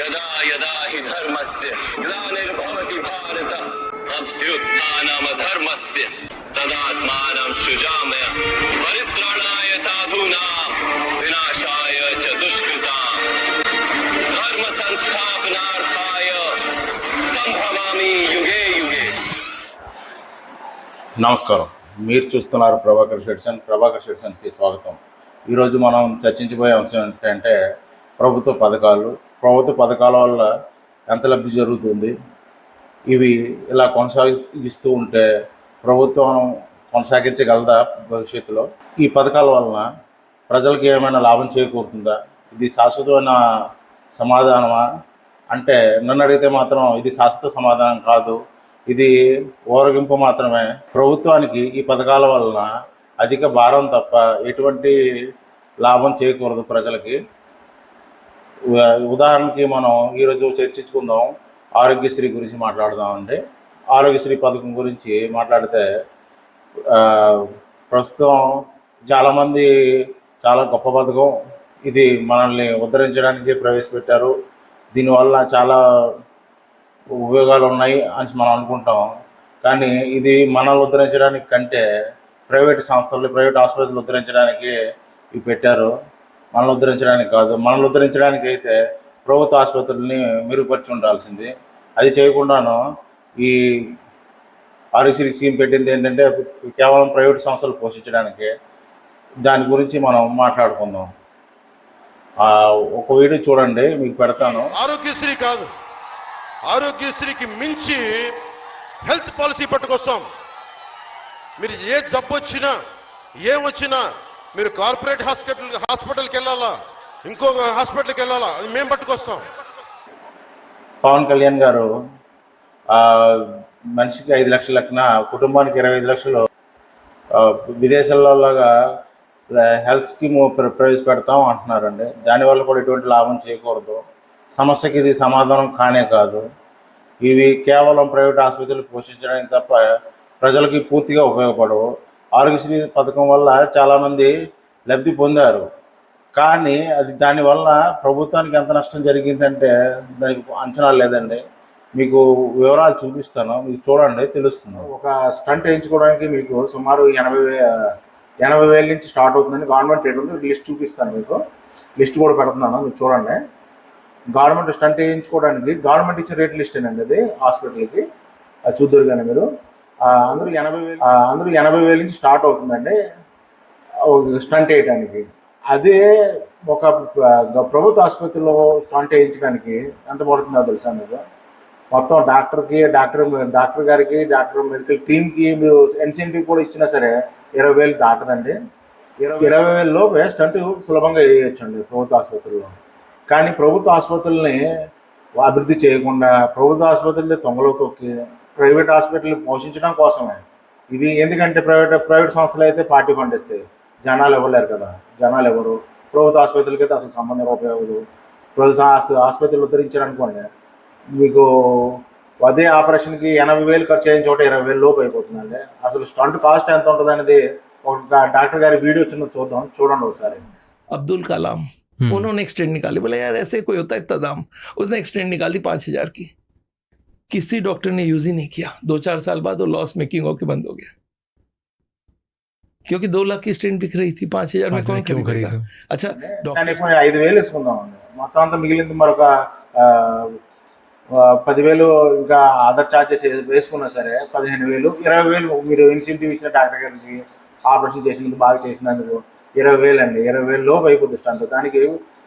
యదా యదా హి భారత. ధర్మస్య. వినాశాయ ధర్మ యుగే నమస్కారం. మీరు చూస్తున్నారు ప్రభాకర్ షెడ్సన్ ప్రభాకర్ షెడ్సన్కి స్వాగతం. ఈరోజు మనం చర్చించబోయే అంశం ఏంటంటే ప్రభుత్వ పథకాలు ప్రభుత్వ పథకాల వల్ల ఎంత లబ్ధి జరుగుతుంది? ఇవి ఇలా కొనసాగిస్తూ ఉంటే ప్రభుత్వం కొనసాగించగలదా భవిష్యత్తులో? ఈ పథకాల వలన ప్రజలకు ఏమైనా లాభం చేకూరుతుందా? ఇది శాశ్వతమైన సమాధానమా? అంటే నన్ను అడిగితే మాత్రం ఇది శాశ్వత సమాధానం కాదు. ఇది ఊరగింపు మాత్రమే. ప్రభుత్వానికి ఈ పథకాల వలన అధిక భారం తప్ప ఎటువంటి లాభం చేకూరదు ప్రజలకి. ఉదాహరణకి మనం ఈరోజు చర్చించుకుందాం. ఆరోగ్యశ్రీ గురించి మాట్లాడదామండి. ఆరోగ్యశ్రీ పథకం గురించి మాట్లాడితే ప్రస్తుతం చాలామంది చాలా గొప్ప పథకం. ఇది మనల్ని ఉద్ధరించడానికి ప్రవేశపెట్టారు. దీనివల్ల చాలా ఉపయోగాలు ఉన్నాయి అని మనం అనుకుంటాం. కానీ ఇది మనల్ని ఉద్ధరించడానికి కంటే ప్రైవేట్ సంస్థలు ప్రైవేట్ ఆసుపత్రులు ఉద్ధరించడానికి ఇవి పెట్టారు. మనల్ని ఉద్ధరించడానికి కాదు. మనల్ని ఉద్ధరించడానికి అయితే ప్రభుత్వ ఆసుపత్రుల్ని మెరుగుపరిచి ఉండాల్సింది. అది చేయకుండాను ఈ ఆరోగ్యశ్రీ స్కీమ్ పెట్టింది ఏంటంటే కేవలం ప్రైవేట్ సంస్థలు పోషించడానికి. దాని గురించి మనం మాట్లాడుకుందాం. ఒక వీడియో చూడండి మీకు పెడతాను. ఆరోగ్యశ్రీ కాదు. ఆరోగ్యశ్రీకి మించి హెల్త్ పాలసీ పట్టుకొస్తాం. మీరు ఏ జబ్బు వచ్చినా ఏమొచ్చినా మీరు కార్పొరేట్ హాస్పిటల్ హాస్పిటల్కి వెళ్ళాలా? ఇంకో హాస్పిటల్కి వెళ్ళాలా? అది మేము పట్టుకొస్తాం. పవన్ కళ్యాణ్ గారు మనిషికి ఐదు లక్షల లక్షణ కుటుంబానికి ఇరవై ఐదు లక్షలు ఆ, విదేశాల్లో లాగా హెల్త్ స్కీమ్ ప్ర- ప్రవేశపెడతాం అంటున్నారండి. దానివల్ల కూడా ఎటువంటి లాభం చేయకూడదు. సమస్యకి ఇది సమాధానం కానే కాదు. ఇవి కేవలం ప్రైవేట్ ఆసుపత్రులు పోషించడానికి తప్ప ప్రజలకి పూర్తిగా ఉపయోగపడవు. ఆరోగ్యశ్రీ పథకం వల్ల చాలామంది లబ్ధి పొందారు. కానీ అది దానివల్ల ప్రభుత్వానికి ఎంత నష్టం జరిగిందంటే దానికి అంచనా లేదండి. మీకు వివరాలు చూపిస్తాను. మీకు చూడండి తెలుస్తుంది. ఒక స్టంట్ వేయించుకోవడానికి మీకు సుమారు ఎనభై ఎనభై వేల నుంచి స్టార్ట్ అవుతుందని గవర్నమెంట్ రేట్ ఉంది. లిస్ట్ చూపిస్తాను మీకు. లిస్ట్ కూడా పెడుతున్నాను. మీరు చూడండి. గవర్నమెంట్ స్టంట్ వేయించుకోవడానికి గవర్నమెంట్ ఇచ్చే రేట్ లిస్ట్ అండి అది. హాస్పిటల్కి. అది చూద్దరు కానీ మీరు. అందరూ ఎనభై వేలు అందరూ ఎనభై వేల నుంచి స్టార్ట్ అవుతుందండి. స్టంట్ వేయడానికి అదే ఒక ప్ర- ప్రభుత్వ ఆసుపత్రిలో స్టంట్ వేయించడానికి ఎంత పడుతుందో తెలుసా మీకు? మొత్తం డాక్టర్కి డాక్టర్ డాక్టర్ గారికి డాక్టర్ మెడికల్ టీమ్కి మీరు ఇన్సెంటివ్ కూడా ఇచ్చినా సరే ఇరవై వేలు దాటదండి. ఇరవై ఇరవై వేల లోపే స్టంట్ సులభంగా వేయొచ్చండి ప్రభుత్వ ఆసుపత్రుల్లో కానీ ప్రభుత్వ ఆసుపత్రుల్ని అభివృద్ధి చేయకుండా ప్రభుత్వ ఆసుపత్రుల్ని తొంగలో తొక్కి ప్రైవేట్ హాస్పిటల్ని పోషించడం కోసమే ఇది ఎందుకంటే ప్రైవేట్ ప్రైవేట్ సంస్థలు అయితే పార్టీ ఫండ్ ఇస్తాయి జనాలు ఇవ్వలేరు కదా జనాలు ఎవరు ప్రభుత్వ ఆసుపత్రులకి అయితే అసలు సంబంధం ఉపయోగదు ప్రభుత్వ ఆస్తి ఆసుపత్రులు ఉద్ధరించారనుకోండి మీకు అదే ఆపరేషన్కి ఎనభై వేలు ఖర్చు అయిన చోట ఇరవై వేలు లోపు అయిపోతుందండి అసలు స్టంట్ కాస్ట్ ఎంత ఉంటుంది అనేది ఒక డాక్టర్ గారి వీడియో చిన్న చూద్దాం చూడండి ఒకసారి अब्दुल कलाम उन्होंने एक्सटेंड निकाली बोला यार ऐसे कोई होता है इतना दाम उसने एक्सटेंड निकाली पाँच हजार की किसी डॉक्टर ने यूज ही नहीं किया दो चार साल बाद वो लॉस मेकिंग होकर बंद हो गया क्योंकि दो लाख की स्टेंड बिक रही थी पांच हजार में पाँच कौन में क्यों खरीदेगा खरीदो? अच्छा దాన్ని डॉक्टर కొన్ని ఐదు వేలు వేసుకుందామండి మొత్తం అంతా మిగిలింది మరొక ఆ, ఆ, పదివేలు ఇంకా అదర్ ఛార్జెస్ వేసుకున్నా సరే పదిహేను వేలు ఇరవై వేలు మీరు ఇన్సెంటివ్ ఇచ్చిన డాక్టర్ గారికి ఆపరేషన్ చేసినందుకు బాగా చేసినందుకు ఇరవై వేలు అండి ఇరవై వేలు లోపు అయిపోతుంది స్టంట్ దానికి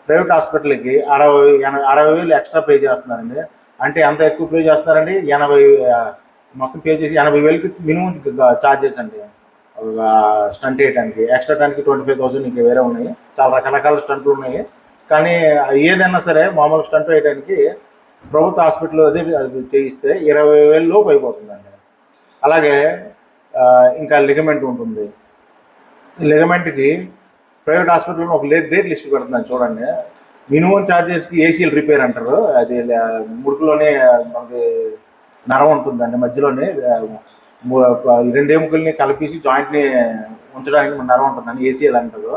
ప్రైవేట్ హాస్పిటల్కి అరవై ఎన- అరవై వేలు ఎక్స్ట్రా పే చేస్తున్నారండి అంటే ఎంత ఎక్కువ పే చేస్తున్నారండి. ఎనభై మొత్తం పే చేసి ఎనభై వేలకి మినిమం ఛార్జెస్ అండి. స్టంట్ వేయడానికి ఎక్స్ట్రా టన్కి ట్వంటీ ఫైవ్ థౌసండ్ ఇంకా వేరే ఉన్నాయి. చాలా రకరకాల స్టంట్లు ఉన్నాయి. కానీ ఏదైనా సరే మామూలు స్టంట్ వేయడానికి ప్రభుత్వ హాస్పిటల్ అదే అది చేయిస్తే ఇరవై వేలు లోపు అయిపోతుందండి. అలాగే ఇంకా లిగమెంట్ ఉంటుంది. లిగమెంట్కి ప్రైవేట్ హాస్పిటల్లో ఒక లేట్ డేట్ లిస్ట్ పెడుతున్నాను చూడండి. మినిమం ఛార్జెస్కి ఏసీలు రిపేర్ అంటారు. అది ముడుకులోనే మనకి నరం ఉంటుందండి. మధ్యలోనే రెండు ఎముకల్ని కలిపేసి జాయింట్ని ఉంచడానికి మన నరం ఉంటుందండి. ఏసీఎల్ అంటారు.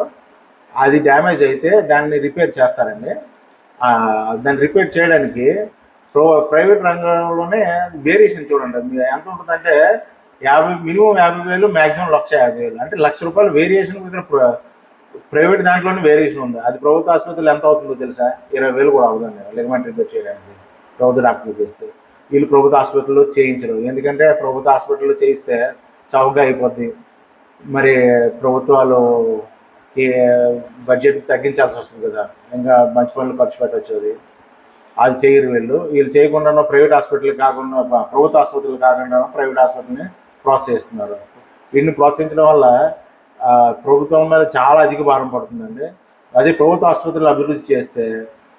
అది డ్యామేజ్ అయితే దాన్ని రిపేర్ చేస్తారండి. దాన్ని రిపేర్ చేయడానికి ప్రో ప్రైవేట్ రంగంలోనే వేరియేషన్ చూడండి. ఎంత ఉంటుందంటే యాభై మినిమం యాభై వేలు మ్యాక్సిమం లక్ష యాభై వేలు. అంటే లక్ష రూపాయలు వేరియేషన్ ఇక్కడ ప్రైవేట్ దాంట్లోనే వేరియేషన్ ఉంది. అది ప్రభుత్వ ఆసుపత్రులు ఎంత అవుతుందో తెలుసా? ఇరవై వేలు కూడా అవుతుంది లెగ్మెంట్ రిపేర్ చేయడానికి ప్రభుత్వ డాక్టర్లు చేస్తే వీళ్ళు ప్రభుత్వ ఆసుపత్రుల్లో చేయించరు ఎందుకంటే ప్రభుత్వ హాస్పిటల్లో చేయిస్తే చౌకగా అయిపోద్ది. మరి ప్రభుత్వాలు బడ్జెట్ తగ్గించాల్సి వస్తుంది కదా. ఇంకా మంచి పనులు ఖర్చు పెట్టవచ్చు అది అది చేయరు వీళ్ళు. వీళ్ళు చేయకుండా ప్రైవేట్ హాస్పిటల్ కాకుండా ప్రభుత్వ ఆసుపత్రులు కాకుండా ప్రైవేట్ హాస్పిటల్ని ప్రోత్సహిస్తున్నారు. వీటిని ప్రోత్సహించడం వల్ల ప్రభుత్వం మీద చాలా అధిక భారం పడుతుందండి. అదే ప్రభుత్వ ఆసుపత్రులు అభివృద్ధి చేస్తే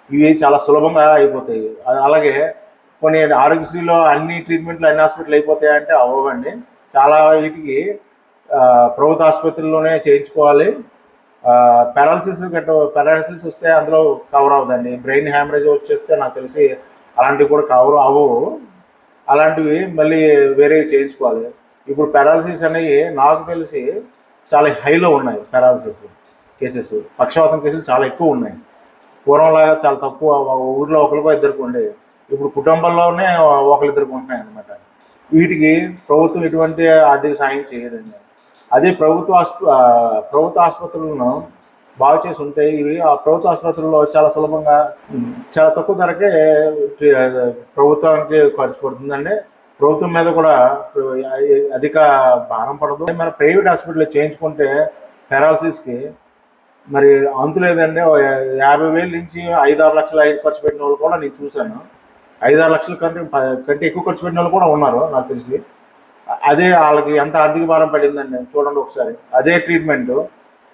ఇవి చాలా సులభంగా అయిపోతాయి. అలాగే కొన్ని ఆరోగ్యశ్రీలో అన్ని ట్రీట్మెంట్లు అన్ని హాస్పిటల్ అయిపోతాయంటే అవ్వండి చాలా వీటికి ప్రభుత్వ ఆసుపత్రుల్లోనే చేయించుకోవాలి. పారాలసిస్ గట్ట పారాలసిస్ వస్తే అందులో కవర్ అవ్వదండి. బ్రెయిన్ హ్యామరేజ్ వచ్చేస్తే నాకు తెలిసి అలాంటివి కూడా కవర్ అవ్వవు. అలాంటివి మళ్ళీ వేరే చేయించుకోవాలి. ఇప్పుడు పారాలసిస్ అనేవి నాకు తెలిసి చాలా హైలో ఉన్నాయి పారాలసిస్ కేసెస్. పక్షవాతం కేసులు చాలా ఎక్కువ ఉన్నాయి. పూర్వంలాగా చాలా తక్కువ ఊర్లో ఒకరికో ఇద్దరికి ఉండేవి ఇప్పుడు కుటుంబంలోనే ఒకరిద్దరికి ఉంటున్నాయి అనమాట వీటికి ప్రభుత్వం ఎటువంటి ఆర్థిక సాయం చేయదండి. అదే ప్రభుత్వ ఆస్ప ప్రభుత్వ ఆసుపత్రులను బాగు చేసి ఉంటే ఇవి ఆ ప్రభుత్వ ఆసుపత్రుల్లో చాలా సులభంగా చాలా తక్కువ ధరకే ప్రభుత్వానికి ఖర్చు పడుతుందండి. ప్రభుత్వం మీద కూడా అధిక భారం పడదు. మన ప్రైవేట్ హాస్పిటల్లో చేయించుకుంటే పెరాలసిస్కి మరి అంతు లేదండి. యాభై వేలు నుంచి ఐదు ఆరు లక్షలు ఐదు ఖర్చు పెట్టిన వాళ్ళు కూడా నేను చూశాను. ఐదు ఆరు లక్షల కంటే కంటే ఎక్కువ ఖర్చు పెట్టిన వాళ్ళు కూడా ఉన్నారు నాకు తెలిసి. అదే వాళ్ళకి ఎంత ఆర్థిక భారం పడిందండి చూడండి ఒకసారి. అదే ట్రీట్మెంట్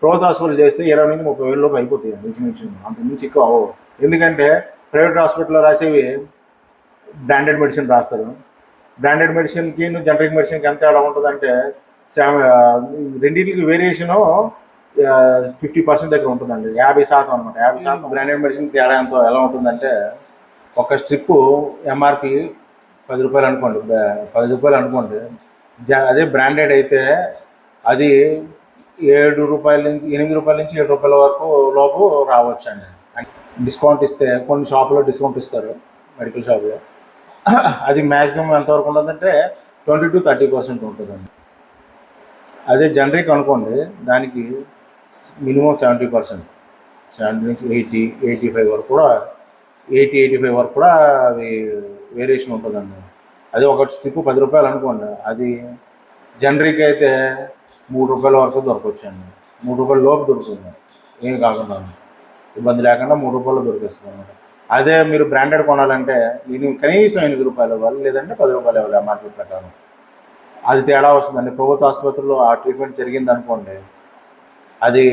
ప్రభుత్వ హాస్పిటల్ చేస్తే ఇరవై నుంచి ముప్పై వేల లోపు అయిపోతాయి నుంచి నుంచి. అంత మించి ఎక్కువ అవ్వవు. ఎందుకంటే ప్రైవేట్ హాస్పిటల్లో రాసేవి బ్రాండెడ్ మెడిసిన్ రాస్తారు. బ్రాండెడ్ మెడిసిన్కి జనరిక్ మెడిసిన్కి ఎంత తేడా ఉంటుందంటే రెండింటికి వేరియేషను ఫిఫ్టీ పర్సెంట్ దగ్గర ఉంటుందండి. యాభై శాతం అనమాట యాభై శాతం బ్రాండెడ్ మెడిసిన్ తేడా ఎంత ఎలా ఉంటుందంటే ఒక స్ట్రిప్ ఎంఆర్పి పది రూపాయలు అనుకోండి పది రూపాయలు అనుకోండి అదే బ్రాండెడ్ అయితే అది ఏడు రూపాయల నుంచి ఎనిమిది రూపాయల నుంచి ఏడు రూపాయల వరకు లోపు రావచ్చు అండి డిస్కౌంట్ ఇస్తే కొన్ని షాపులో డిస్కౌంట్ ఇస్తారు మెడికల్ షాప్లో. అది మ్యాక్సిమం ఎంతవరకు ఉంటుందంటే ట్వంటీ టు థర్టీ పర్సెంట్ ఉంటుందండి. అదే జనరిక్ అనుకోండి దానికి మినిమం సెవెంటీ పర్సెంట్ సెవెంటీ నుంచి ఎయిటీ ఎయిటీ ఫైవ్ వరకు కూడా ఎయిటీ ఎయిటీ ఫైవ్ వరకు కూడా అవి వేరియేషన్ ఉంటుందండి. అది ఒక స్టిక్ పది రూపాయలు అనుకోండి అది జనరిక్ అయితే మూడు రూపాయల వరకు దొరకవచ్చండి మూడు రూపాయల లోపు దొరుకుతుంది. ఏం కాకుండా ఇబ్బంది లేకుండా మూడు రూపాయలు దొరికేస్తుంది అనమాట అదే మీరు బ్రాండెడ్ కొనాలంటే ఇది కనీసం ఎనిమిది రూపాయలు ఇవ్వాలి లేదంటే పది రూపాయలు ఇవ్వాలి ఆ మార్కెట్ ప్రకారం. అది తేడా వస్తుందండి. ప్రభుత్వ ఆసుపత్రిలో ఆ ట్రీట్మెంట్ జరిగింది అనుకోండి అది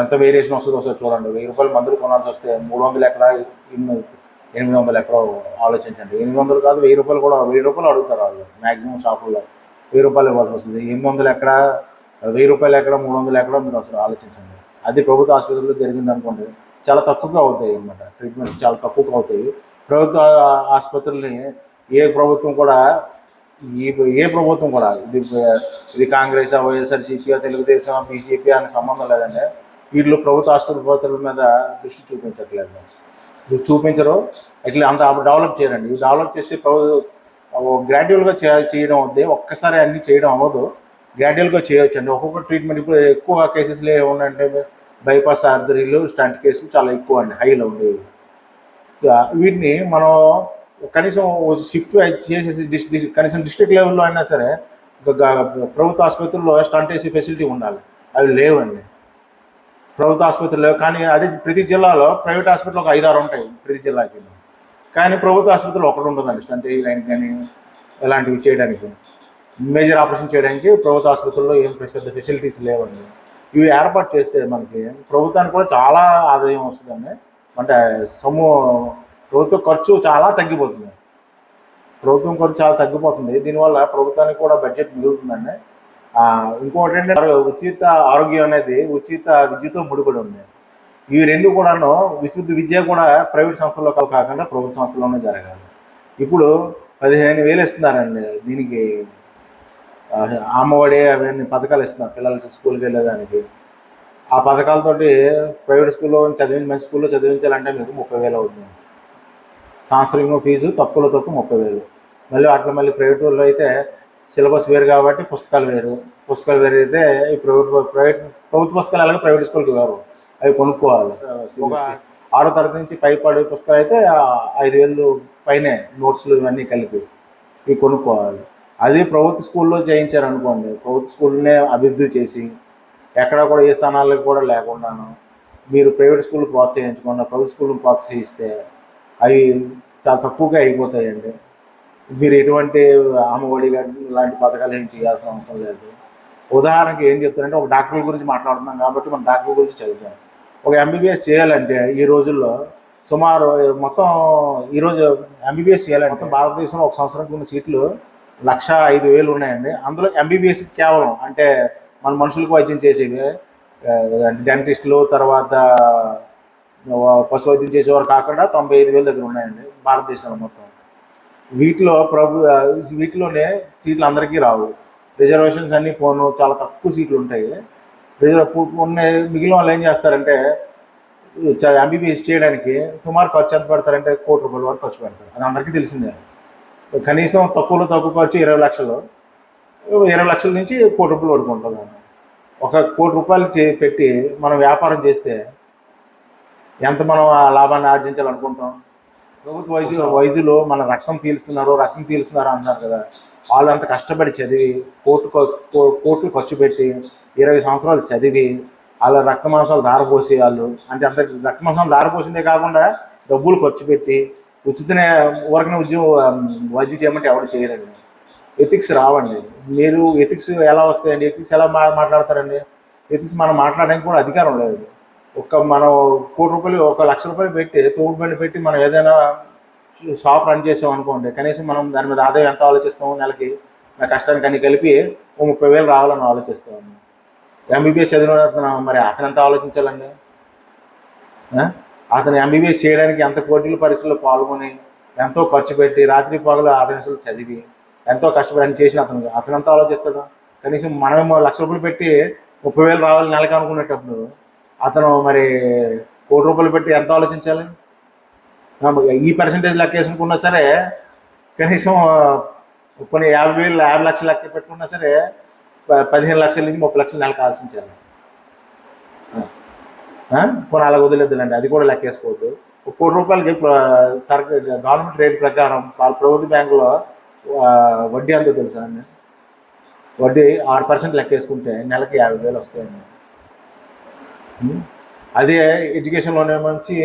ఎంత వేరియేషన్ వస్తుందో ఒకసారి చూడండి. వెయ్యి రూపాయలు మందులు కొనాల్సి వస్తే మూడు వందలు ఎక్కడ ఎనిమిది ఎనిమిది వందలు ఎక్కడో ఆలోచించండి. ఎనిమిది వందలు కాదు వెయ్యి రూపాయలు కూడా వెయ్యి రూపాయలు అడుగుతారు వాళ్ళు మ్యాక్సిమం షాపుల్లో. వెయ్యి రూపాయలు ఇవ్వాల్సి వస్తుంది. ఎనిమిది వందలు ఎక్కడ వెయ్యి రూపాయలు ఎక్కడ మూడు వందలు ఎక్కడ మీరు అసలు ఆలోచించండి. అది ప్రభుత్వ ఆసుపత్రిలో జరిగింది అనుకోండి చాలా తక్కువగా అవుతాయి అన్నమాట. ట్రీట్మెంట్స్ చాలా తక్కువగా అవుతాయి. ప్రభుత్వ ఆసుపత్రుల్ని ఏ ప్రభుత్వం కూడా ఈ ఏ ప్రభుత్వం కూడా ఇది ఇది కాంగ్రెస్ వైఎస్ఆర్సీపీ తెలుగుదేశం బీజేపీ అనే సంబంధం లేదండి వీళ్ళు ప్రభుత్వ ఆసుపత్రుల మీద దృష్టి చూపించట్లేదు. దృష్టి చూపించరు. ఇట్లా అంత డెవలప్ చేయరండి. ఇవి డెవలప్ చేస్తే ప్రభు గ్రాడ్యువల్గా చే చేయడం అవుద్ది ఒక్కసారి అన్నీ చేయడం అవ్వదు. గ్రాడ్యువల్గా చేయొచ్చండి. ఒక్కొక్క ట్రీట్మెంట్ ఇప్పుడు ఎక్కువ కేసెస్లో ఏమున్నాయంటే బైపాస్ సర్జరీలు స్టంట్ కేసులు చాలా ఎక్కువ అండి హైలో ఉండేవి వీటిని మనం కనీసం షిఫ్ట్ చేసేసి డిస్ డిస్- కనీసం డిస్ట్రిక్ట్ లెవెల్లో అయినా సరే ప్రభుత్వ ఆసుపత్రుల్లో స్టంట్ వేసే ఫెసిలిటీ ఉండాలి. అవి లేవండి. ప్రభుత్వ ఆసుపత్రులు కానీ అదే ప్రతి జిల్లాలో ప్రైవేట్ హాస్పిటల్ ఒక ఐదారు ఉంటాయి ప్రతి జిల్లాకి. కానీ ప్రభుత్వ ఆసుపత్రిలో ఒకటి ఉంటుందండి స్టంట్ వేయడానికి కానీ ఇలాంటివి చేయడానికి. మేజర్ ఆపరేషన్ చేయడానికి ప్రభుత్వ ఆసుపత్రుల్లో ఏం పెద్ద ఫెసిలిటీస్ లేవండి. ఇవి ఏర్పాటు చేస్తే మనకి ప్రభుత్వానికి కూడా చాలా ఆదాయం వస్తుందండి. అంటే సొమ్ము ప్రభుత్వ ఖర్చు చాలా తగ్గిపోతుంది. ప్రభుత్వం ఖర్చు చాలా తగ్గిపోతుంది. దీనివల్ల ప్రభుత్వానికి కూడా బడ్జెట్ మిగులుతుందండి. ఇంకోటి ఏంటంటే ఉచిత ఆరోగ్యం అనేది ఉచిత విద్యతో ముడిపడి ఉంది. ఇవి రెండు కూడాను ఉచిత విద్య కూడా ప్రైవేట్ సంస్థల్లో కాకుండా ప్రభుత్వ సంస్థల్లోనే జరగాలి. ఇప్పుడు పదిహేను వేలు ఇస్తున్నారండి దీనికి అమ్మఒడి అవన్నీ పథకాలు ఇస్తున్నారు పిల్లలకి స్కూల్కి వెళ్ళేదానికి. ఆ పథకాలతోటి ప్రైవేట్ స్కూల్లో చదివిన మంచి స్కూల్లో చదివించాలంటే మీకు ముప్పై వేలు అవుతుంది. సంవత్సరం ఫీజు తక్కువలో తక్కువ ముప్పై వేలు. మళ్ళీ అట్లా మళ్ళీ ప్రైవేట్ వాళ్ళు అయితే సిలబస్ వేరు కాబట్టి పుస్తకాలు వేరు. పుస్తకాలు వేరు అయితే ఈ ప్రైవేట్ ప్రైవేట్ ప్రభుత్వ పుస్తకాలు అలాగే ప్రైవేట్ స్కూల్కి వేరు. అవి కొనుక్కోవాలి. ఆరో తరగతి నుంచి పైపడే పుస్తకాలు అయితే ఐదు వేలు పైనే నోట్స్లు ఇవన్నీ కలిపి ఇవి కొనుక్కోవాలి. అదే ప్రభుత్వ స్కూల్లో చేయించారనుకోండి ప్రభుత్వ స్కూల్నే అభివృద్ధి చేసి ఎక్కడ కూడా ఏ స్థానాలకు కూడా లేకుండాను మీరు ప్రైవేట్ స్కూల్ ప్రోత్సహించకుండా ప్రభుత్వ స్కూల్ ప్రోత్సహిస్తే అవి చాలా తక్కువగా అయిపోతాయండి. మీరు ఎటువంటి అమ్మఒడి లాంటి పథకాలు ఏం చేయాల్సిన అవసరం లేదు. ఉదాహరణకి ఏం చెప్తారంటే ఒక డాక్టర్ల గురించి మాట్లాడుతున్నాం కాబట్టి మనం డాక్టర్ గురించి చదువుతాం. ఒక ఎంబీబీఎస్ చేయాలంటే ఈ రోజుల్లో సుమారు మొత్తం ఈరోజు ఎంబీబీఎస్ చేయాలంటే మొత్తం భారతదేశంలో ఒక సంవత్సరానికి ఉన్న సీట్లు లక్ష ఐదు వేలు ఉన్నాయండి. అందులో ఎంబీబీఎస్ కేవలం అంటే మన మనుషులకు వైద్యం చేసేవి డెంటిస్టులు తర్వాత పశు వైద్యం చేసేవారు కాకుండా తొంభై ఐదు వేల దగ్గర ఉన్నాయండి భారతదేశంలో మొత్తం. వీటిలో ప్రభు వీటిలోనే సీట్లు అందరికీ రావు. రిజర్వేషన్స్ అన్నీ పోను చాలా తక్కువ సీట్లు ఉంటాయి. రిజర్వ్ ఉన్న మిగిలిన వాళ్ళు ఏం చేస్తారంటే ఎంబీబీఎస్ చేయడానికి సుమారు ఖర్చు ఎంత పెడతారంటే కోటి రూపాయల వరకు ఖర్చు పెడతారు. అది అందరికీ తెలిసిందే. కనీసం తక్కువలో తక్కువ ఖర్చు ఇరవై లక్షలు. ఇరవై లక్షల నుంచి కోటి రూపాయలు పడుకుంటుంది ఒక కోటి రూపాయలు చే పెట్టి మనం వ్యాపారం చేస్తే ఎంత మనం ఆ లాభాన్ని ఆర్జించాలనుకుంటాం? ప్రభుత్వ వైద్యులు వైద్యులు మన రక్తం పీలుస్తున్నారు రక్తం పీలుస్తున్నారు అంటున్నారు కదా. వాళ్ళు అంత కష్టపడి చదివి కోట్లు కోట్లు ఖర్చు పెట్టి ఇరవై సంవత్సరాలు చదివి వాళ్ళ రక్త మాంసాలు దారపోసి వాళ్ళు అంటే అంత రక్త మాంసాలు దారపోసిందే కాకుండా డబ్బులు ఖర్చు పెట్టి ఉచితనే ఊరకనే ఉద్యోగం వైద్యం చేయమంటే ఎవరు చేయరండి. ఎథిక్స్ రావండి. మీరు ఎథిక్స్ ఎలా వస్తాయండి? ఎథిక్స్ ఎలా మా మాట్లాడతారండి? ఎథిక్స్ మనం మాట్లాడడానికి కూడా అధికారం లేదు. ఒక మనం కోటి రూపాయలు ఒక లక్ష రూపాయలు పెట్టి తోడు బండి పెట్టి మనం ఏదైనా షాప్ రన్ చేసాం అనుకోండి కనీసం మనం దాని మీద ఆదాయం ఎంత ఆలోచిస్తాము నెలకి నా కష్టానికి అన్ని కలిపి ఓ ముప్పై వేలు రావాలని ఆలోచిస్తామండి. ఎంబీబీఎస్ చదివిన మరి అతను ఎంత ఆలోచించాలండి? అతను ఎంబీబీఎస్ చేయడానికి ఎంత పోటీల పరీక్షల్లో పాల్గొని ఎంతో ఖర్చు పెట్టి రాత్రి పగలు ఆఫీసులు చదివి ఎంతో కష్టపడి అని చేసిన అతను. అతను ఎంత ఆలోచిస్తాడు? కనీసం మనమేమో లక్ష రూపాయలు పెట్టి ముప్పై వేలు రావాలి నెలకు అనుకునేటప్పుడు అతను మరి కోటి రూపాయలు పెట్టి ఎంత ఆలోచించాలి? ఈ పర్సంటేజ్ లెక్క వేసుకున్నా సరే కనీసం కొన్ని యాభై వేలు యాభై లక్షలు లెక్క పెట్టుకున్నా సరే ప- పదిహేను లక్షల నుంచి ముప్పై లక్షలు నెలకు ఆశించాలి పోనీ అలా వదిలేద్దులండి. అది కూడా లెక్క వేసుకోవద్దు ఒక కోటి రూపాయలకి సర్కార్ గవర్నమెంట్ రేట్ ప్రకారం ప్రభుత్వ బ్యాంకులో వడ్డీ అంతా తెలుసా అండి? వడ్డీ ఆరు పర్సెంట్ లెక్క వేసుకుంటే నెలకి యాభై వేలు వస్తాయండి? అదే ఎడ్యుకేషన్ లోన్ నుంచి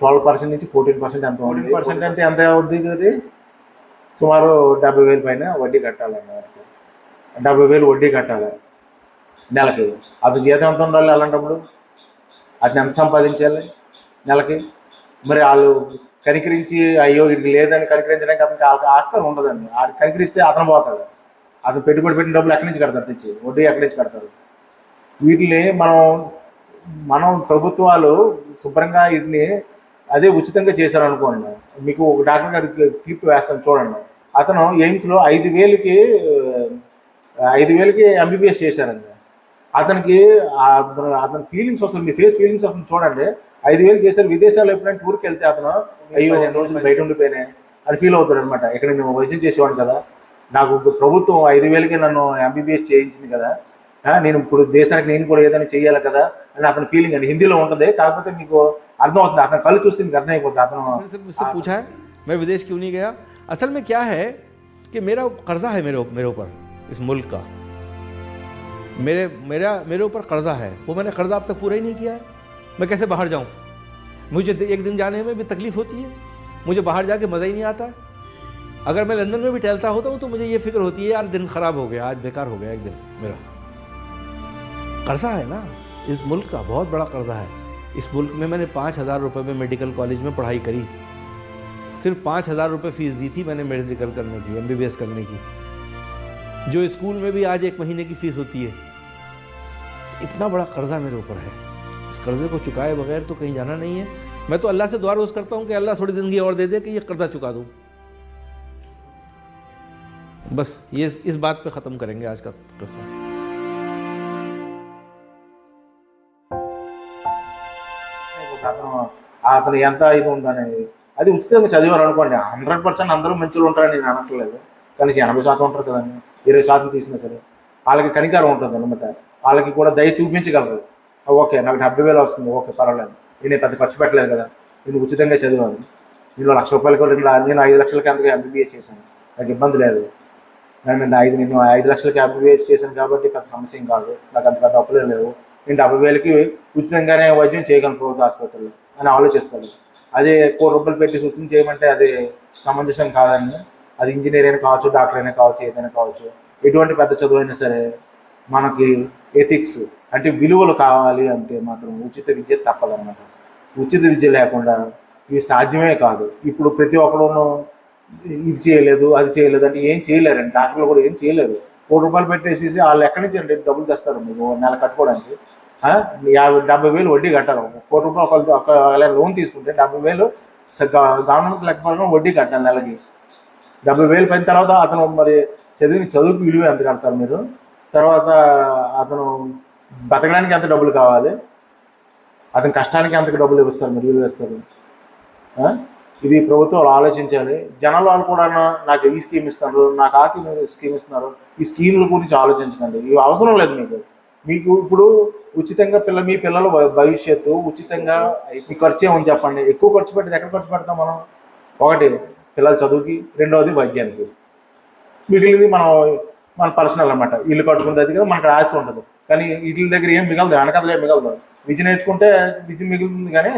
ట్వెల్వ్ పర్సెంట్ నుంచి ఫోర్టీన్ పర్సెంట్ ఎంత ఫోర్టీన్ పర్సెంట్ అంటే ఎంత అవుద్ది అది సుమారు డెబ్బై వేలు పైన వడ్డీ కట్టాలండి డెబ్బై వేలు వడ్డీ కట్టాలి. నెలకి. అది జీతం ఎంత ఉండాలి అలాంటప్పుడు? అతను ఎంత సంపాదించాలి నెలకి? మరి వాళ్ళు కనికరించి అయ్యో వీడికి లేదని కనికరించడానికి అతనికి వాళ్ళకి ఆస్కారం ఉండదండి. ఆ కనికరిస్తే అతను పోతాడు. అతను పెట్టుబడి పెట్టిన డబ్బులు ఎక్కడి నుంచి కడతారు తెచ్చి? వడ్డీ ఎక్కడి నుంచి కడతారు? వీటిని మనం మనం ప్రభుత్వాలు శుభ్రంగా వీటిని అదే ఉచితంగా చేశారు అనుకోండి మీకు ఒక డాక్టర్ గారి క్లిప్ వేస్తాను చూడండి. అతను ఎయిమ్స్లో ఐదు వేలకి ఐదు వేలకి ఎంబీబీఎస్ చేశారండి. అతనికి ఆ- అతని ఫీలింగ్స్ వస్తుంది మీ ఫేస్ ఫీలింగ్స్ వస్తుంది చూడండి ఐదు వేలు చేశారు విదేశాల్లో ఎప్పుడైనా టూర్కి వెళ్తే అతను అయ్యో నేను రోజులు బయట ఉండిపోయినాయి అని ఫీల్ అవుతాడు అనమాట ఇక్కడ నేను వైద్యం చేసేవాడు కదా నాకు ప్రభుత్వం ఐదు వేలకి నన్ను ఎంబీబీఎస్ చేయించింది కదా ఆ, నేను ఇప్పుడు దేశానికి నేను కూడా ఏదైనా చేయాలి కదా అని అతని ఫీలింగ్ అండి హిందీలో ఉంటుంది కాకపోతే మీకు అర్థమవుతుంది అతని కళ్ళు చూస్తే మీకు అర్థమైపోతుంది అతను मैंने सिर्फ मुझसे पूछा है मैं विदेश क्यों नहीं गया असल में क्या है कि मेरा कर्जा है मेरे मेरे ऊपर इस मुल्क का मेरे, मेरा, मेरे ऊपर कर्जा है। वो मैंने कर्जा अब तक पूरा ही नहीं किया है। मैं कैसे बाहर जाऊँ? मुझे एक दिन जाने में भी तकलीफ़ होती है। मुझे बाहर जाके मज़ा ही नहीं आता। अगर मैं लंदन में भी टहलता होता हूँ तो मुझे ये फ़िक्र होती है, यार, दिन ख़राब हो गया, आज बेकार हो गया एक दिन। मेरा। कर्जा है ना? इस मुल्क का बहुत बड़ा कर्जा है। इस मुल्क में मैंने पाँच हज़ार रुपये में मेडिकल कॉलेज में पढ़ाई करी। सिर्फ़ पाँच हज़ार रुपये फ़ीस दी थी मैंने मेडिकल करने की, एमबीबीएस करने की। जो स्कूल में भी आज एक महीने की फ़ीस होती है इतना बड़ा कर्जा मेरे ऊपर है इस कर्जे को चुकाए बगैर तो कहीं जाना नहीं है मैं तो अल्लाह से दुआ रोज़ करता हूँ कि अल्लाह थोड़ी ज़िंदगी और दे दे कि ये कर्जा चुका दूँ बस ये इस बात पे ख़त्म करेंगे आज का कर्जा అతను అతను ఎంత ఇది ఉందనేది అది ఉచితంగా చదివారు అనుకోండి హండ్రెడ్ పర్సెంట్ అందరూ మంచిగా ఉంటారని నేను అనట్లేదు కనీసం ఎనభై శాతం ఉంటారు కదండి ఇరవై శాతం తీసినా సరే వాళ్ళకి కనికారం ఉంటుంది అనమాట వాళ్ళకి కూడా దయ చూపించగలరు. ఓకే నాకు డెబ్బై వేలు వస్తుంది ఓకే పర్వాలేదు. నేను పెద్ద ఖర్చు పెట్టలేదు కదా నేను ఉచితంగా చదివాను. నేను లక్ష రూపాయలు కూడా ఇలా నేను ఐదు లక్షలకి అంతగా ఎంబీబీఎస్ చేశాను. నాకు ఇబ్బంది లేదు. నేను ఐదు నేను ఐదు లక్షలకి ఎంబీబీఎస్ చేశాను కాబట్టి పెద్ద సమస్య ఏం కాదు. నాకు అంత పెద్ద అప్పులే లేవు. నేను డెబ్బై వేలకి ఉచితంగానే వైద్యం చేయగలను ప్రభుత్వ ఆసుపత్రిలో అని ఆలోచిస్తాడు అదే కోటి రూపాయలు పెట్టి సూచన చేయమంటే అది సమంజసం కాదని అది ఇంజనీర్ అయినా కావచ్చు డాక్టర్ అయినా కావచ్చు ఏదైనా కావచ్చు ఎటువంటి పెద్ద చదువు అయినా సరే మనకి ఎథిక్స్ అంటే విలువలు కావాలి అంటే మాత్రం ఉచిత విద్య తప్పదన్నమాట. ఉచిత విద్య లేకుండా ఇవి సాధ్యమే కాదు. ఇప్పుడు ప్రతి ఒక్కరూ ఇది చేయలేదు అది చేయలేదు అంటే ఏం చేయలేరండి. డాక్టర్లు కూడా ఏం చేయలేరు. కోటి రూపాయలు పెట్టేసి వాళ్ళు ఎక్కడి నుంచి అండి డబ్బులు తెస్తారు మీకు నెల కట్టుకోవడానికి. యాభై డెబ్బై వేలు వడ్డీ కట్టాలి. కోటి రూపాయలు ఒక లోన్ తీసుకుంటే డెబ్బై వేలు గవర్నమెంట్ లెక్క ప్రకారం వడ్డీ కట్టాలి నెలకి. డెబ్బై వేలు పైన తర్వాత అతను మరి చదివి చదువుకి విలువ ఎంత కడతారు మీరు? తర్వాత అతను బతకడానికి ఎంత డబ్బులు కావాలి? అతని కష్టానికి ఎంత డబ్బులు ఇస్తారు మీరు విలువ ఇస్తారు? ఆ? ఇది ప్రభుత్వాలు ఆలోచించాలి. జనాలు వాళ్ళు కూడా నాకు ఈ స్కీమ్ ఇస్తున్నారు నాకు ఆ స్కీమ్ ఇస్తున్నారు. ఈ స్కీముల గురించి ఆలోచించకండి. ఇవి అవసరం లేదు మీకు. మీకు ఇప్పుడు ఉచితంగా పిల్ల మీ పిల్లల భవిష్యత్తు ఉచితంగా మీ ఖర్చు ఏమని చెప్పండి. ఎక్కువ ఖర్చు పెట్టింది ఎక్కడ ఖర్చు పెడతాం మనం? ఒకటి పిల్లల చదువుకి రెండవది వైద్యానికి. మిగిలింది మనం మన పర్సనల్ అనమాట ఇల్లు కట్టుకునేది కదా మనకు ఆస్తి ఉండదు. కానీ వీటి దగ్గర ఏం మిగలదు వెనకదలు ఏం మిగలదు. విద్య నేర్చుకుంటే విద్య మిగులుతుంది కానీ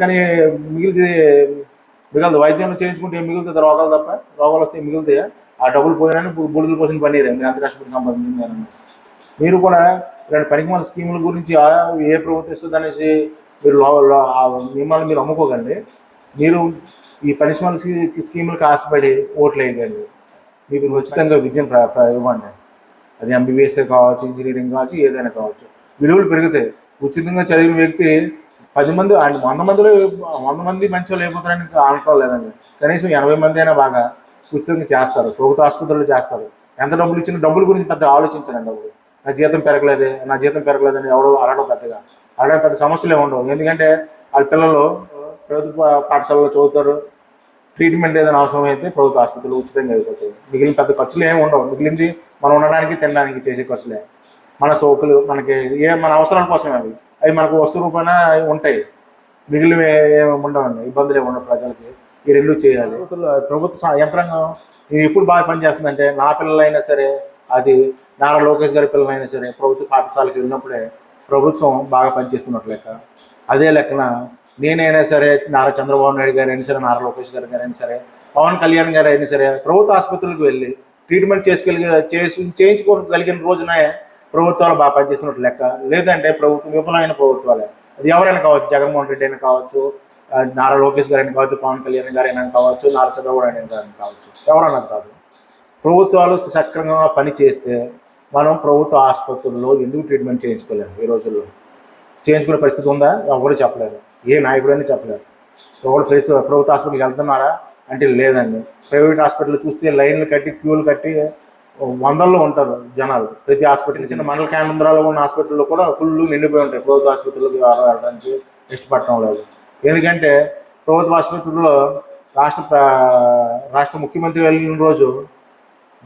కానీ మిగిలితే మిగలదు. వైద్యం చేయించుకుంటే ఏం మిగులుతుంది రోగాలు తప్ప రోగాలు వస్తే మిగులుతాయా? ఆ డబ్బులు పోయినా బుడిదలు పోసిన పని మీరు ఎంత కష్టపడి సంపాదించింది మీరు కూడా ఇలాంటి పనికిమాల స్కీముల గురించి ఏ ప్రభుత్వం ఇస్తుంది అనేసి మీరు మిమ్మల్ని మీరు అమ్ముకోకండి. మీరు ఈ పనికిమాల స్కీములకు ఆశపడి ఓట్లు వేయగలరు మీకు ఉచితంగా విద్యను ప్ర- ఇవ్వండి. అది ఎంబీబీఎస్ కావచ్చు ఇంజనీరింగ్ కావచ్చు ఏదైనా కావచ్చు. విలువలు పెరుగుతాయి ఉచితంగా చదివిన వ్యక్తి పది మంది ఆయన వంద మందిలో వంద మంది మంచిగా లేకపోతారని అయిపోతారని లేదండి. కనీసం ఎనభై మంది అయినా బాగా ఉచితంగా చేస్తారు. ప్రభుత్వ ఆసుపత్రులు చేస్తారు. ఎంత డబ్బులు ఇచ్చిన డబ్బుల గురించి పెద్ద ఆలోచించరండి డబ్బులు నా జీతం పెరగలేదే నా జీతం పెరగలేదని ఎవడో అడగడం పెద్దగా. అడగడం పెద్ద సమస్యలు ఉండవు. ఎందుకంటే వాళ్ళ పిల్లలు ప్రభుత్వ పాఠశాలలో చదువుతారు. ట్రీట్మెంట్ ఏదైనా అవసరం అయితే ప్రభుత్వ ఆసుపత్రులు ఉచితంగా అయిపోతాయి మిగిలిన పెద్ద ఖర్చులు ఏమి ఉండవు. మిగిలింది మనం ఉండడానికి తినడానికి చేసే ఖర్చులే. మన సోకులు మనకి ఏ మన అవసరాల కోసం అవి. అవి మనకు వస్తు రూపాన ఉంటాయి. మిగిలిన ఏమి ఉండవండి. ఇబ్బందులు ఏమి ఉండవు ప్రజలకి. ఈ రెండు చేయాలి. ప్రభుత్వ యంత్రాంగం ఎప్పుడు బాగా పనిచేస్తుందంటే నా పిల్లలైనా సరే అది నారా లోకేష్ గారి పిల్లలైనా సరే ప్రభుత్వ పాఠశాలకు వెళ్ళినప్పుడే ప్రభుత్వం బాగా పనిచేస్తున్నట్టు లెక్క. అదే లెక్కన నేనైనా సరే నారా చంద్రబాబు నాయుడు గారు అయినా సరే నారా లోకేష్ గారు అయినా సరే పవన్ కళ్యాణ్ గారు అయినా సరే ప్రభుత్వ ఆసుపత్రులకు వెళ్ళి ట్రీట్మెంట్ చేసుకెళ్ళి చేసి చేయించుకోగలిగిన రోజున ప్రభుత్వాలు బాగా పనిచేస్తున్నట్టు లెక్క. లేదంటే ప్రభుత్వం విఫలమైన ప్రభుత్వాలే. అది ఎవరైనా కావచ్చు జగన్మోహన్ రెడ్డి అయినా కావచ్చు నారా లోకేష్ గారు అయినా కావచ్చు పవన్ కళ్యాణ్ గారు అయినా కావచ్చు నారా చంద్రబాబు నాయుడు గారు కావచ్చు ఎవరైనా కాదు. ప్రభుత్వాలు సక్రమంగా పని చేస్తే మనం ప్రభుత్వ ఆసుపత్రుల్లో ఎందుకు ట్రీట్మెంట్ చేయించుకోలేము ఈ రోజుల్లో? చేయించుకునే పరిస్థితి ఉందా? ఎవరు చెప్పలేరు. ఏ నాయకుడైనా చెప్పలేరు ఒకళ్ళు ప్రతి ప్రభుత్వ హాస్పిటల్కి వెళ్తున్నారా? అంటే లేదండి. ప్రైవేట్ హాస్పిటల్ చూస్తే లైన్లు కట్టి క్యూలు కట్టి వందల్లో ఉంటారు జనాలు. ప్రతి హాస్పిటల్ చిన్న మండల కేంద్రాల్లో ఉన్న హాస్పిటల్లో కూడా ఫుల్ నిండిపోయి ఉంటాయి. ప్రభుత్వ ఆసుపత్రులకు వెళ్ళడానికి ఇష్టపడటం లేదు. ఎందుకంటే ప్రభుత్వ ఆసుపత్రుల్లో రాష్ట్ర రాష్ట్ర ముఖ్యమంత్రి వెళ్ళిన రోజు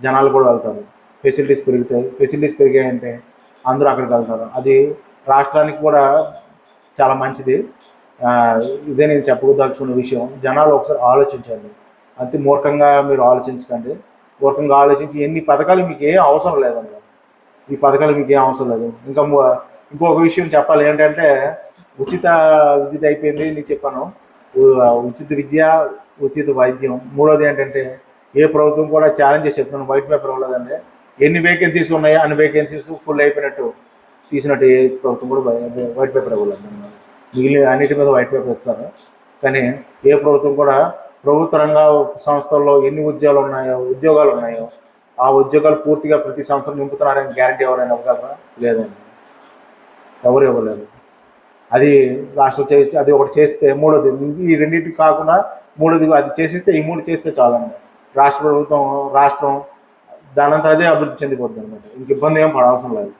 జనాలు కూడా వెళ్తారు. ఫెసిలిటీస్ పెరుగుతాయి. ఫెసిలిటీస్ పెరిగాయంటే అందరూ అక్కడికి వెళ్తారు. అది రాష్ట్రానికి కూడా చాలా మంచిది. ఇదే నేను చెప్పదలుచుకున్న విషయం. జనాలు ఒకసారి ఆలోచించండి. అంతే మూర్ఖంగా మీరు ఆలోచించకండి. మూర్ఖంగా ఆలోచించి ఎన్ని పథకాలు మీకు ఏం అవసరం లేదండి. ఈ పథకాలు మీకు ఏం అవసరం లేదు. ఇంకా ఇంకొక విషయం చెప్పాలి ఏంటంటే ఉచిత విద్యుత్ అయిపోయింది నేను చెప్పాను. ఉచిత విద్య ఉచిత వైద్యం. మూడోది ఏంటంటే ఏ ప్రభుత్వం కూడా ఛాలెంజ్ చేసి చెప్తున్నాను వైట్ పేపర్ ఇవ్వలేదండి ఎన్ని వేకెన్సీస్ ఉన్నాయో అన్ని వేకెన్సీస్ ఫుల్ అయిపోయినట్టు తీసినట్టు ఏ ప్రభుత్వం కూడా వైట్ పేపర్ ఇవ్వలేదు. మిగిలిన అన్నిటి మీద వైట్ పేపర్ ఇస్తారు కానీ ఏ ప్రభుత్వం కూడా ప్రభుత్వ రంగ సంస్థల్లో ఎన్ని ఉద్యోగాలు ఉన్నాయో ఉద్యోగాలు ఉన్నాయో ఆ ఉద్యోగాలు పూర్తిగా ప్రతి సంవత్సరం నింపుతున్నారని గ్యారంటీ ఎవరైనా అవకాశం లేదండి. ఎవరు ఇవ్వలేదు. అది రాష్ట్రం చేస్తే అది ఒకటి చేస్తే మూడోది ఈ రెండింటికి కాకుండా మూడోది అది చేసేస్తే ఈ మూడు చేస్తే చాలండి. రాష్ట్ర ప్రభుత్వం రాష్ట్రం దానంతా అదే అభివృద్ధి చెందిపోతుంది అనమాట ఇంక ఇబ్బంది ఏం పడవసరం లేదు.